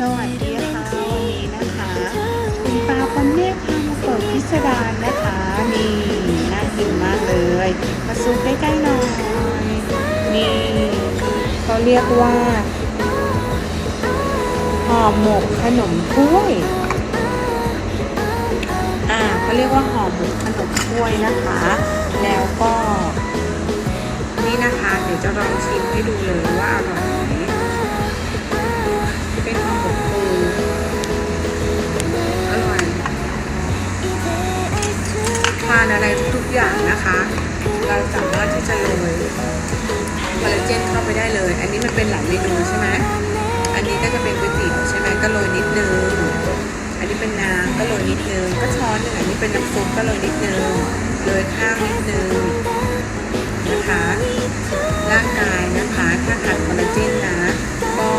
สวัสดีค่ะวันนี้นะคะคุณปาปนเมฆพามาเปิดพิสดารนะคะนี่น่ากินมากเลย มาซูมใกล้ๆหน่อยนี่เขาเรียกว่าห่อหมกขนมถ้วยอ่าเขาเรียกว่าห่อหมกขนมถ้วยนะคะ แล้วก็ นี่นะคะ เดี๋ยวจะลองชิมให้ดูเลยว่าอร่อยไหม ทานอะไรทุกๆอย่างนะคะ เราสามารถที่จะโรยคอลลาเจนเข้าไปได้เลย อันนี้มันเป็นหลายเมนูใช่ไหมอันนี้ก็จะเป็นก๋วยเตี๋ยวใช่ไหมก็โรยนิดนึง อันนี้เป็นน้ำก็โรยนิดนึง ก็ช้อนหนึ่งอันนี้เป็นน้ำซุปก็โรยนิดนึงโรยข้าวนิดนึงนะคะร่างกายนะคะถ้าขาดคอลลาเจนนะก็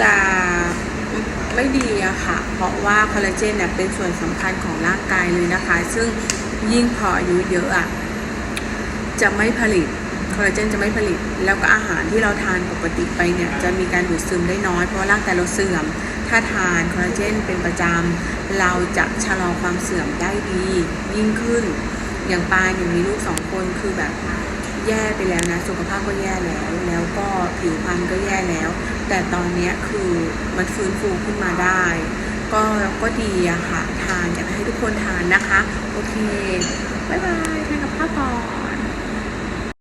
จะ ไม่ดีอะค่ะ เพราะว่าคอลลาเจนเนี่ยเป็นส่วนสำคัญของร่างกายเลยนะคะ ซึ่งยิ่งพออายุเยอะอะจะไม่ผลิตคอลลาเจนจะไม่ผลิต แล้วก็อาหารที่เราทานปกติไปเนี่ยจะมีการดูดซึมได้น้อยเพราะร่างกายเราเสื่อม ถ้าทานคอลลาเจนเป็นประจำเราจะชะลอความเสื่อมได้ดี ยิ่งขึ้น อย่างปาอย่างมีลูกสองคนคือแบบแย่ไปแล้วนะ สุขภาพก็แย่แล้ว แล้วก็ผิวพรรณก็แย่แล้ว แต่ตอนนี้คือมันฟื้นฟูขึ้นมาได้ ก็ก็ดีอะค่ะ ทานอยากให้ทุกคนทานนะคะ โอเค บ๊ายบาย ทานกับข้าวก่อน